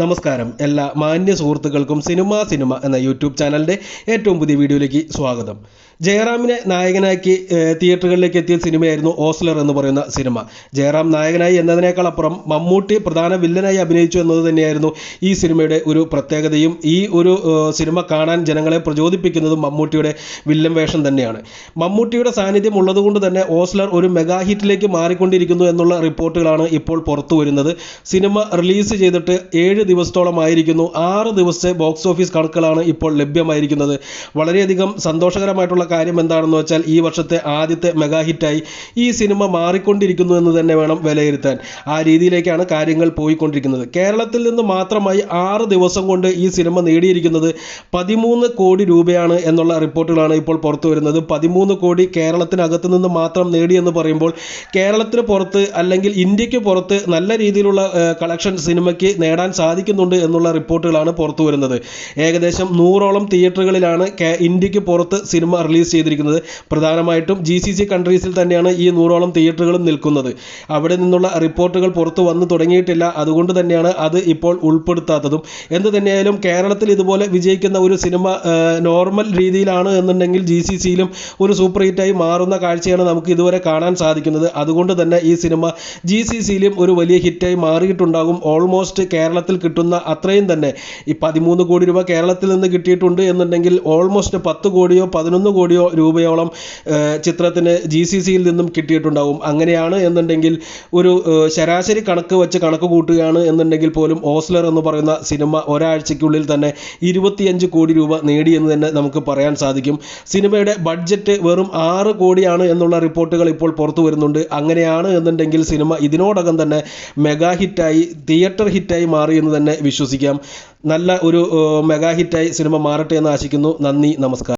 നമസ്കാരം. എല്ലാ മാന്യ സുഹൃത്തുക്കൾക്കും സിനിമ സിനിമ എന്ന യൂട്യൂബ് ചാനലിന്റെ ഏറ്റവും പുതിയ വീഡിയോയിലേക്ക് സ്വാഗതം. ജയറാമിനെ നായകനാക്കി തിയേറ്ററുകളിലേക്ക് എത്തിയ സിനിമയായിരുന്നു ഓസ്ലർ എന്ന് പറയുന്ന സിനിമ. ജയറാം നായകനായി എന്നതിനേക്കാൾ അപ്പുറം മമ്മൂട്ടി പ്രധാന വില്ലനായി അഭിനയിച്ചു എന്നത് തന്നെയായിരുന്നു ഈ സിനിമയുടെ ഒരു പ്രത്യേകതയും. ഈ ഒരു സിനിമ കാണാൻ ജനങ്ങളെ പ്രചോദിപ്പിക്കുന്നതും മമ്മൂട്ടിയുടെ വില്ലൻ വേഷം തന്നെയാണ്. മമ്മൂട്ടിയുടെ സാന്നിധ്യം ഉള്ളതുകൊണ്ട് തന്നെ ഓസ്ലർ ഒരു മെഗാ ഹിറ്റിലേക്ക് മാറിക്കൊണ്ടിരിക്കുന്നു എന്നുള്ള റിപ്പോർട്ടുകളാണ് ഇപ്പോൾ പുറത്തു വരുന്നത് സിനിമ റിലീസ് ചെയ്തിട്ട് ഏഴ് ദിവസത്തോളമായിരിക്കുന്നു ആറ് ദിവസത്തെ ബോക്സ് ഓഫീസ് കണക്കുകളാണ് ഇപ്പോൾ ലഭ്യമായിരിക്കുന്നത്. വളരെയധികം സന്തോഷകരമായിട്ടുള്ള കാര്യം എന്താണെന്ന് വെച്ചാൽ ഈ വർഷത്തെ ആദ്യത്തെ മെഗാ ഹിറ്റായി ഈ സിനിമ മാറിക്കൊണ്ടിരിക്കുന്നു എന്ന് തന്നെ വേണം വിലയിരുത്താൻ. ആ രീതിയിലേക്കാണ് കാര്യങ്ങൾ പോയിക്കൊണ്ടിരിക്കുന്നത്. കേരളത്തിൽ നിന്ന് മാത്രമായി ആറ് ദിവസം കൊണ്ട് ഈ സിനിമ നേടിയിരിക്കുന്നത് പതിമൂന്ന് കോടി രൂപയാണ് എന്നുള്ള റിപ്പോർട്ടുകളാണ് ഇപ്പോൾ പുറത്തു വരുന്നത്. പതിമൂന്ന് കോടി കേരളത്തിനകത്ത് നിന്ന് മാത്രം നേടിയെന്ന് പറയുമ്പോൾ കേരളത്തിന് പുറത്ത് അല്ലെങ്കിൽ ഇന്ത്യയ്ക്ക് പുറത്ത് നല്ല രീതിയിലുള്ള കളക്ഷൻ സിനിമയ്ക്ക് നേടാൻ സാധിക്കുന്നുണ്ട് എന്നുള്ള റിപ്പോർട്ടുകളാണ് പുറത്തു വരുന്നത്. ഏകദേശം നൂറോളം തിയേറ്ററുകളിലാണ് ഇന്ത്യയ്ക്ക് പുറത്ത് സിനിമ റിലീസ് ചെയ്തിരിക്കുന്നത്. പ്രധാനമായിട്ടും ജി സി സി കൺട്രീസിൽ തന്നെയാണ് ഈ നൂറോളം തിയേറ്ററുകളും നിൽക്കുന്നത്. അവിടെ നിന്നുള്ള റിപ്പോർട്ടുകൾ പുറത്തു വന്നു തുടങ്ങിയിട്ടില്ല. അതുകൊണ്ട് തന്നെയാണ് അത് ഇപ്പോൾ ഉൾപ്പെടുത്താത്തതും. എന്ത് തന്നെയായാലും കേരളത്തിൽ ഇതുപോലെ വിജയിക്കുന്ന ഒരു സിനിമ നോർമൽ രീതിയിലാണ് എന്നുണ്ടെങ്കിൽ ജി സി സിയിലും ഒരു സൂപ്പർ ഹിറ്റായി മാറുന്ന കാഴ്ചയാണ് നമുക്ക് ഇതുവരെ കാണാൻ സാധിക്കുന്നത്. അതുകൊണ്ട് തന്നെ ഈ സിനിമ ജി സി സിയിലും ഒരു വലിയ ഹിറ്റായി മാറിയിട്ടുണ്ടാകും. ഓൾമോസ്റ്റ് കേരളത്തിൽ കിട്ടുന്ന അത്രയും തന്നെ. ഈ പതിമൂന്ന് കോടി രൂപ കേരളത്തിൽ നിന്ന് കിട്ടിയിട്ടുണ്ട് എന്നുണ്ടെങ്കിൽ ഓൾമോസ്റ്റ് പത്ത് കോടിയോ പതിനൊന്ന് കോടിയോ രൂപയോളം ചിത്രത്തിന് ജി സി സിയിൽ നിന്നും കിട്ടിയിട്ടുണ്ടാവും. അങ്ങനെയാണ് എന്നുണ്ടെങ്കിൽ ഒരു ശരാശരി കണക്ക് വെച്ച് കണക്ക് കൂട്ടുകയാണ് എന്നുണ്ടെങ്കിൽ പോലും ഓസ്ലർ എന്ന് പറയുന്ന സിനിമ ഒരാഴ്ചയ്ക്കുള്ളിൽ തന്നെ ഇരുപത്തിയഞ്ച് കോടി രൂപ നേടി എന്ന് തന്നെ നമുക്ക് പറയാൻ സാധിക്കും. സിനിമയുടെ ബഡ്ജറ്റ് വെറും ആറ് കോടിയാണ് എന്നുള്ള റിപ്പോർട്ടുകൾ ഇപ്പോൾ പുറത്തു വരുന്നുണ്ട്. അങ്ങനെയാണ് എന്നുണ്ടെങ്കിൽ സിനിമ ഇതിനോടകം തന്നെ മെഗാ ഹിറ്റായി തിയേറ്റർ ഹിറ്റായി മാറി തന്നെ വിശ്വസിക്കാം. നല്ല ഒരു മെഗാ ഹിറ്റായി സിനിമ മാറട്ടെ എന്ന് ആശിക്കുന്നു. നന്ദി നമസ്കാരം.